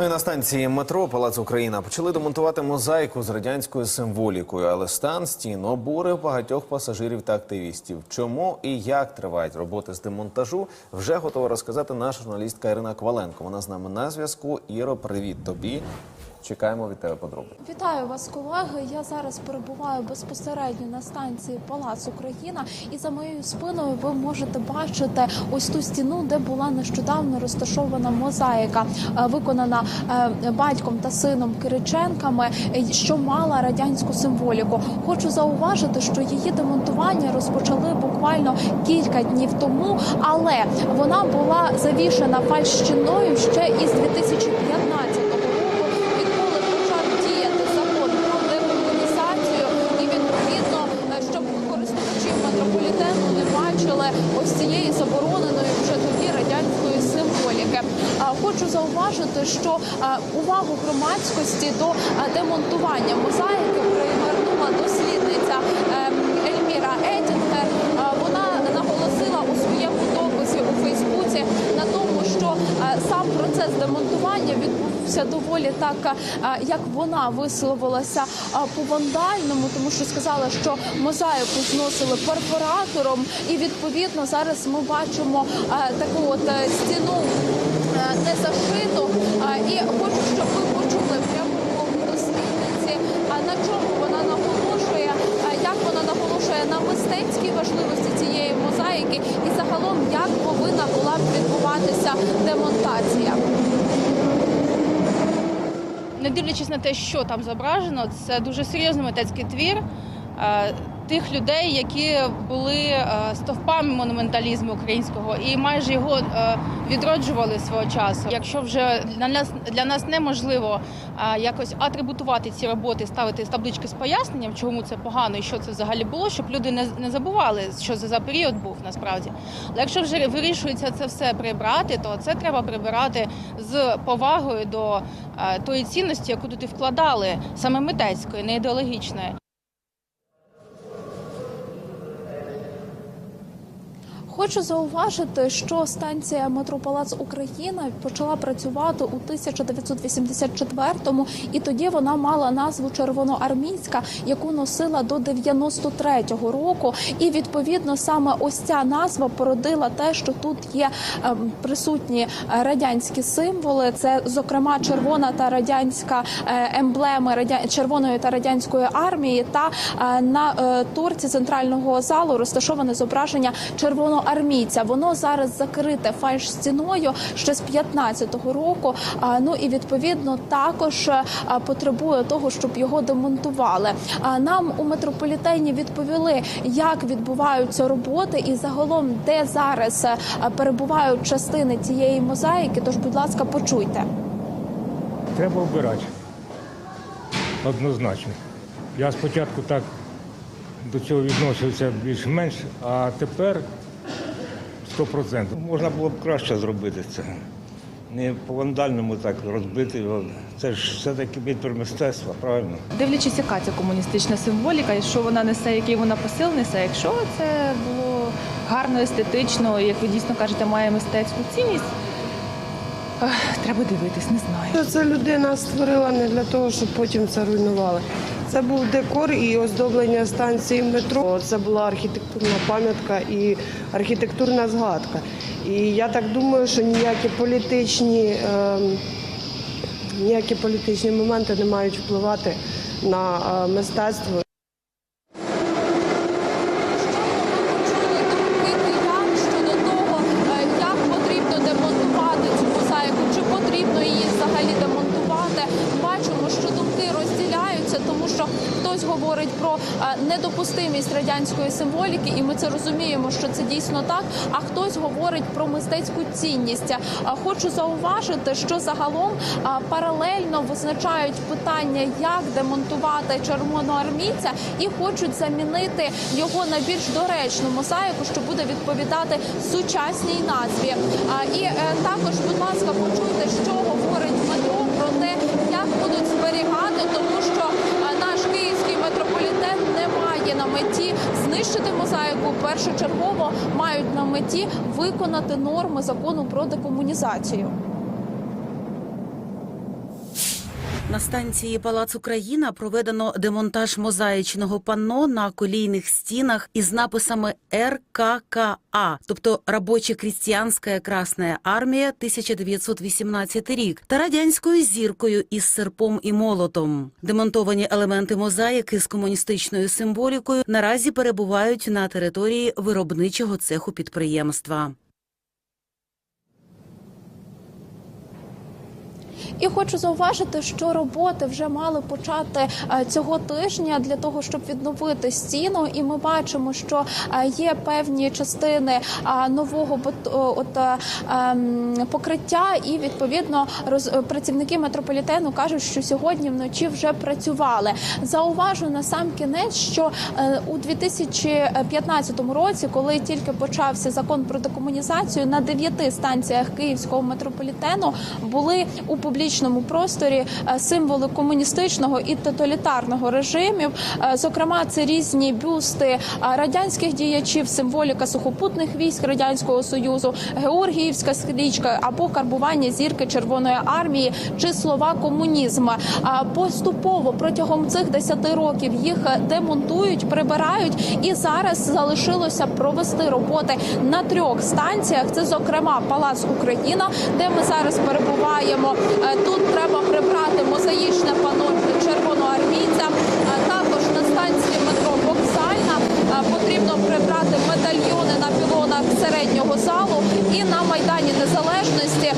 Ну і на станції метро Палац Україна почали демонтувати мозаїку з радянською символікою, але стан стін обурив багатьох пасажирів та активістів. Чому і як тривають роботи з демонтажу, вже готова розказати наша журналістка Ірина Кваленко. Вона з нами на зв'язку. Іро, привіт тобі. Чекаємо від тебе подробиць. Вітаю вас, колеги. Я зараз перебуваю безпосередньо на станції Палац Україна, і за моєю спиною ви можете бачити ось ту стіну, де була нещодавно розташована мозаїка, е, виконана е, батьком та сином Кириченками, е, що мала радянську символіку. Хочу зауважити, що її демонтування розпочали буквально кілька днів тому, але вона була завішена фальщиною ще із 2015 року відколи почав діяти закон про декомунізацію, і відповідно, е, щоб користувачі метрополітену не бачили ось цієї забороненої вже тоді радянської символіки. Хочу зауважити, що увагу громадськості до демонтування мозаїки привернула дослідниця ем, Ельміра Етінгер. Е, Вона наголосила у своєму дописі у Фейсбуці на тому, що е, сам процес демонтування відбувся доволі так, е, як вона висловилася е, по вандальному, тому що сказала, що мозаїку зносили перфоратором, і відповідно зараз ми бачимо е, таку от стіну не зашиту. І хочу, щоб ви почули пряму мову дослідниці, на чому вона наголошує, як вона наголошує на мистецькій важливості цієї мозаїки, і загалом як повинна була б відбуватися демонтація. Не дивлячись на те, що там зображено, це дуже серйозний митецький твір тих людей, які були е, стовпами монументалізму українського і майже його е, відроджували свого часу. Якщо вже для нас для нас неможливо е, якось атрибутувати ці роботи, ставити таблички з поясненням, чому це погано і що це взагалі було, щоб люди не, не забували, що це за період був насправді. Але якщо вже вирішується це все прибрати, то це треба прибирати з повагою до тої цінності, яку туди вкладали саме митецької, не ідеологічної. Хочу зауважити, що станція метропалац Україна почала працювати у 1984-му, і тоді вона мала назву Червоноармійська, яку носила до 93-го року. І відповідно саме ось ця назва породила те, що тут є ем, присутні радянські символи. Це зокрема червона та радянська е, емблеми радя... червоної та радянської армії. Та е, на е, торці центрального залу розташоване зображення червоноармійця. Воно зараз закрите фальш-стіною ще з 15-го року. Ну і відповідно також потребує того, щоб його демонтували. Нам у метрополітені відповіли, як відбуваються роботи, і загалом де зараз перебувають частини цієї мозаїки. Тож, будь ласка, почуйте. Треба вбирати. Однозначно. Я спочатку так до цього відносився більш-менш, а тепер 100%. Можна було б краще зробити це. Не по вандальному так розбити його. Це ж все-таки витвір мистецтва, правильно? Дивлячись, яка це комуністична символіка, і що вона несе, який вона посил несе. Якщо це було гарно, естетично, як ви дійсно кажете, має мистецьку цінність, ех, треба дивитись, не знаю. Це людина створила не для того, щоб потім це руйнували. Це був декор і оздоблення станції метро. Це була архітектурна пам'ятка і архітектурна згадка. І я так думаю, що ніякі політичні, ем, ніякі політичні моменти не мають впливати на е, мистецтво. киян щодо того, е, як потрібно демонтувати цю мозаїку, чи потрібно її взагалі демонтувати. Бачимо, що думки розділяються, тому що хтось говорить про е, недопустимість радянської символіки, і ми це розуміємо, що це дійсно так. А хтось говорить про мистецьку цінність. Хочу зауважити, що загалом е, паралельно визначають питання, як демонтувати червоноармійця, і хочуть замінити його на більш доречну мозаїку, що буде відповідати сучасній назві. І е, також, будь ласка, почуйте, що говорить метро про те, як будуть зберігати, тому що е, наш київський метрополітен не має на меті знищити мозаїку. Першочергово мають на меті виконати норми закону про декомунізацію. На станції Палац Україна проведено демонтаж мозаїчного панно на колійних стінах із написами РККА, тобто Робоча крістіянська Красна армія 1918 рік, та радянською зіркою із серпом і молотом. Демонтовані елементи мозаїки з комуністичною символікою наразі перебувають на території виробничого цеху підприємства. І хочу зауважити, що роботи вже мали почати е, цього тижня для того, щоб відновити стіну. І ми бачимо, що е, є певні частини е, нового от, ем, покриття, і відповідно роз- працівники метрополітену кажуть, що сьогодні вночі вже працювали. Зауважу на сам кінець, що у 2015 році, коли тільки почався закон про декомунізацію, на дев'яти станціях київського метрополітену були у публічному просторі е, символи комуністичного і тоталітарного режимів. Е, Зокрема, це різні бюсти е, радянських діячів, символіка сухопутних військ радянського союзу, Георгіївська стрічка або карбування зірки Червоної армії чи слова комунізм. Поступово протягом цих 10 років їх демонтують, прибирають, і зараз залишилося провести роботи на трьох станціях. Це зокрема Палац Україна, де ми зараз перебуваємо. Е, Тут треба прибрати мозаїчне панно червоноармійця. Е, Також на станції прибрати медальйони на пілонах середнього залу. І на майдані Незалежності е,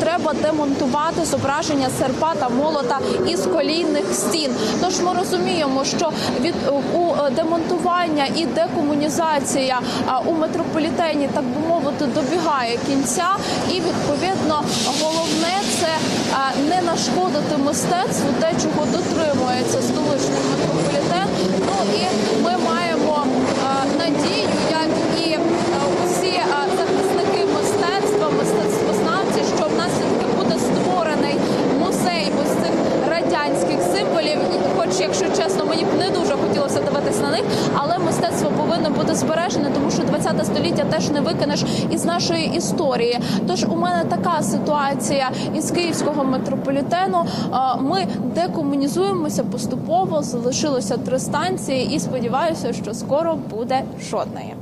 треба демонтувати зображення серпа та молота із колійних стін. Тож ми розуміємо, що від у е, демонтування і декомунізація е, у метрополітені, так би мовити, добігає кінця, і відповідно головне це е, не нашкодити мистецтву, те, чого дотримується столичний метрополітен. Ну і ми маємо е, надію, як і е, усі е, захисники мистецтва, мистецтвознавці, що в нас все-таки буде створений музей ось цих радянських символів. І Хоч, якщо чесно, мені б не дуже хотілося дивитись на них, але мистецтво повинно бути збережене, тому що 20 століття теж не викинеш із нашої історії. Тож у мене така ситуація із київського метрополітену. Е, Ми декомунізуємося поступово. Залишилося три станції, і сподіваюся, що скоро буде жодної.